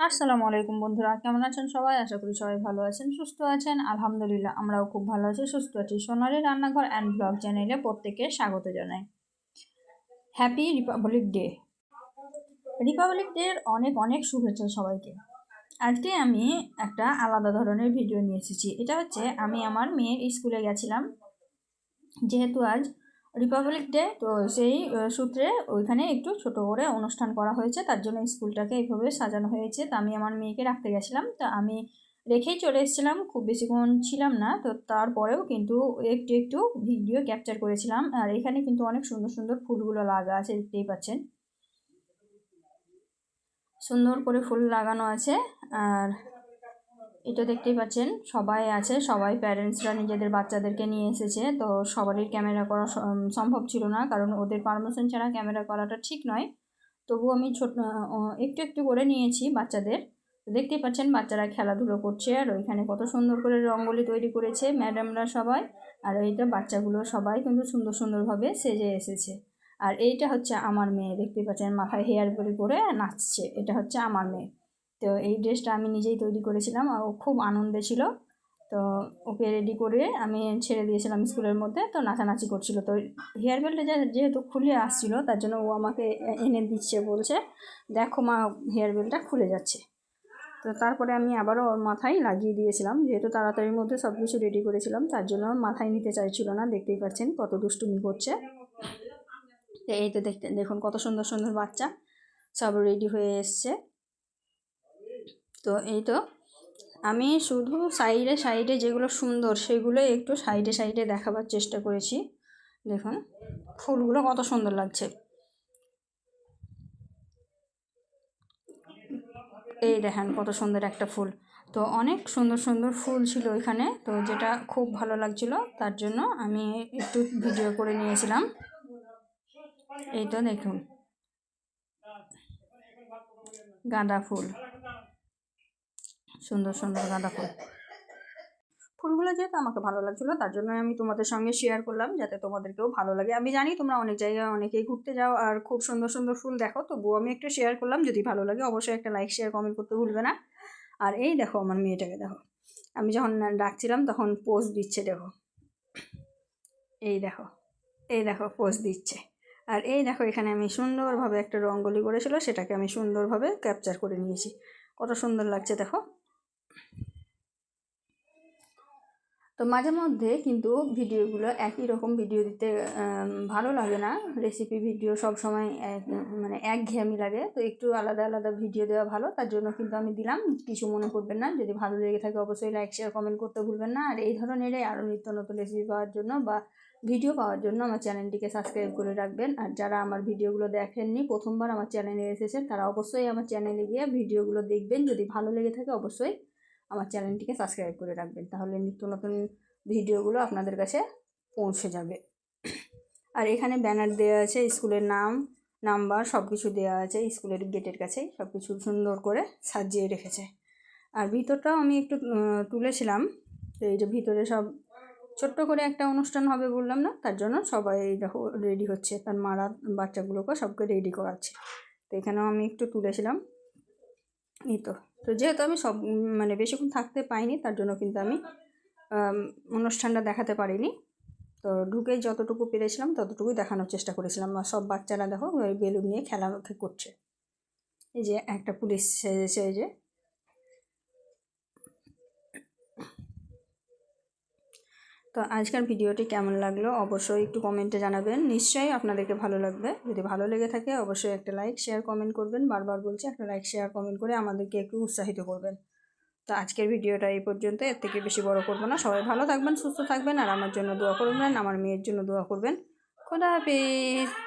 আসসালামু আলাইকুম বন্ধুরা, কেমন আছেন সবাই? আশা করি সবাই ভালো আছেন, সুস্থ আছেন। আলহামদুলিল্লাহ, আমরাও খুব ভালো আছি। সুস্থ আছি। সোনালি রান্নাঘর অ্যান্ড ব্লগ চ্যানেলে প্রত্যেককে স্বাগত জানাই। হ্যাপি রিপাবলিক ডে রিপাবলিক ডের অনেক অনেক শুভেচ্ছা সবাইকে। আজকে আমি একটা আলাদা ধরনের ভিডিও নিয়ে এসেছি। এটা হচ্ছে, আমি আমার মেয়ের স্কুলে গেছিলাম। যেহেতু আজ রিপাবলিক ডে তো সেই সূত্রে ওইখানে একটু ছোট করে অনুষ্ঠান করা হয়েছে। তার জন্য স্কুলটাকে এইভাবে সাজানো হয়েছে। তা আমি আমার মেয়েকে রাখতে গেছিলাম। তা আমি রেখেই চলে এসেছিলাম। খুব বেশিক্ষণ ছিলাম না। তো তারপরেও কিন্তু একটু একটু ভিডিও ক্যাপচার করেছিলাম। আর এখানে কিন্তু অনেক সুন্দর সুন্দর ফুলগুলো লাগা আছে, দেখতেই পাচ্ছেন। সুন্দর করে ফুল লাগানো আছে। আর এটা দেখতেই পাচ্ছেন, সবাই আছে, সবাই প্যারেন্টসরা নিজেদের বাচ্চাদেরকে নিয়ে এসেছে, তো সবারই ক্যামেরা করা সম্ভব ছিল না, কারণ ওদের পারমিশন ছাড়া ক্যামেরা করাটা ঠিক নয়। তবু আমি ছোট একটু একটু করে নিয়েছি বাচ্চাদের। দেখতেই পাচ্ছেন, বাচ্চারা খেলাধুলো করছে, আর ওইখানে কত সুন্দর করে রঙ্গোলি তৈরি করেছে ম্যাডামরা সবাই, আর এইটা বাচ্চাগুলো সবাই কিন্তু সুন্দর সুন্দরভাবে সেজে এসেছে। আর এইটা হচ্ছে আমার মেয়ে দেখতে পাচ্ছেন, মাথায় হেয়ার বলি করে নাচছে, এটা হচ্ছে আমার মেয়ে। তো এই ড্রেসটা আমি নিজেই তৈরি করেছিলাম ও খুব আনন্দে ছিল। তো ওকে রেডি করে আমি ছেড়ে দিয়েছিলাম স্কুলের মধ্যে, তো নাচানাচি করছিল। তো হেয়ার বেল্টটা যেহেতু খুলে আসছিল, তার জন্য ও আমাকে এনে দিচ্ছে, বলছে, দেখো মা হেয়ার বেল্টটা খুলে যাচ্ছে। তো তারপরে আমি আবারও ওর মাথায় লাগিয়ে দিয়েছিলাম, যেহেতু তাড়াতাড়ির মধ্যে সব কিছু রেডি করেছিলাম, তার জন্য মাথায় নিতে চাইছিল না, দেখতেই পাচ্ছেন কত দুষ্টুমি করছে। তো এই তো দেখতে, দেখুন কত সুন্দর সুন্দর বাচ্চা, সব রেডি হয়ে এসছে। তো এই তো, আমি শুধু সাইডে সাইডে যেগুলো সুন্দর সেগুলো একটু সাইডে সাইডে দেখাবার চেষ্টা করেছি। দেখুন, ফুলগুলো কত সুন্দর লাগছে। এই দেখেন কত সুন্দর একটা ফুল। তো অনেক সুন্দর সুন্দর ফুল ছিল ওইখানে তো যেটা খুব ভালো লাগছিল, তার জন্য আমি একটু ভিডিও করে নিয়েছিলাম। এই তো দেখুন, গাঁদা ফুল। সুন্দর সুন্দর গাঁদা ফুল। ফুলগুলো যেহেতু আমাকে ভালো লাগছিল, তার জন্য আমি তোমাদের সঙ্গে শেয়ার করলাম, যাতে তোমাদেরকেও ভালো লাগে। আমি জানি তোমরা অনেক জায়গায় অনেকেই ঘুরতে যাও, আর খুব সুন্দর সুন্দর ফুল দেখো, তবুও আমি একটু শেয়ার করলাম। যদি ভালো লাগে, অবশ্যই একটা লাইক শেয়ার কমেন্ট করতে ভুলবে না। আর এই দেখো আমার মেয়েটাকে, দেখো। আমি যখন ডাকছিলাম, তখন পোস্ট দিচ্ছে, দেখো। এই দেখো এই দেখো পোস্ট দিচ্ছে। আর এই দেখো, এখানে আমি সুন্দরভাবে একটা রঙ্গলি করেছিল, সেটাকে আমি সুন্দরভাবে ক্যাপচার করে নিয়েছি। কত সুন্দর লাগছে, দেখো। তো মাঝে মধ্যে কিন্তু ভিডিওগুলো একই রকম ভিডিও দিতে ভালো লাগে না। রেসিপি ভিডিও সব সময় এক মানে লাগে। তো একটু আলাদা আলাদা ভিডিও দেওয়া ভালো, তার জন্য কিন্তু আমি দিলাম। কিছু মনে করবেন না। যদি ভালো লেগে থাকে অবশ্যই লাইক শেয়ার কমেন্ট করতে ভুলবেন না। আর এই ধরনেরই আরও নিত্য নতুন রেসিপি পাওয়ার জন্য বা ভিডিও পাওয়ার জন্য আমার চ্যানেলটিকে সাবস্ক্রাইব করে রাখবেন। আর যারা আমার ভিডিওগুলো দেখেননি, প্রথমবার আমার চ্যানেলে এসেছেন, তারা অবশ্যই আমার চ্যানেলে গিয়ে ভিডিওগুলো দেখবেন। যদি ভালো লেগে থাকে অবশ্যই আমার চ্যানেলটিকে সাবস্ক্রাইব করে রাখবেন, তাহলে নিত্য নতুন ভিডিওগুলো আপনাদের কাছে পৌঁছে যাবে। আর এখানে ব্যানার দেওয়া আছে, স্কুলের নাম, নাম্বার সব কিছু দেওয়া আছে, স্কুলের গেটের কাছেই সব কিছু সুন্দর করে সাজিয়ে রেখেছে। আর ভিতরটাও আমি একটু তুলেছিলাম তো এই যে ভিতরে সব ছোট্ট করে একটা অনুষ্ঠান হবে বললাম না, তার জন্য সবাই রেডি হচ্ছে, তার মারা, বাচ্চাগুলোকে সবকে রেডি করাচ্ছে। তো এখানেও আমি একটু তুলেছিলাম এই তো। তো যেহেতু আমি সব মানে বেশিক্ষণ থাকতে পাইনি, তার জন্য কিন্তু আমি অনুষ্ঠানটা দেখাতে পারিনি। তো ঢুকে যতটুকু পেরেছিলাম, ততটুকুই দেখানোর চেষ্টা করেছিলাম। সব বাচ্চারা দেখো বেলুন নিয়ে খেলা করছে। এই যে একটা পুলিশ সে যে তো আজকের ভিডিওটি কেমন লাগল অবশ্যই একটু কমেন্টে জানাবেন। নিশ্চয়ই আপনাদেরকে ভালো লাগবে। যদি ভালো লেগে থাকে অবশ্যই একটা লাইক শেয়ার কমেন্ট করবেন। বারবার বলছি, একটা লাইক শেয়ার কমেন্ট করে আমাদেরকে একটু উৎসাহিত করবেন। তো আজকের ভিডিওটা এই পর্যন্ত। এর থেকে বেশি বড় করব না। সবাই ভালো থাকবেন, সুস্থ থাকবেন, আর আমার জন্য দোয়া করবেন, আমার মেয়ের জন্য দোয়া করবেন। খোদা হাফিজ।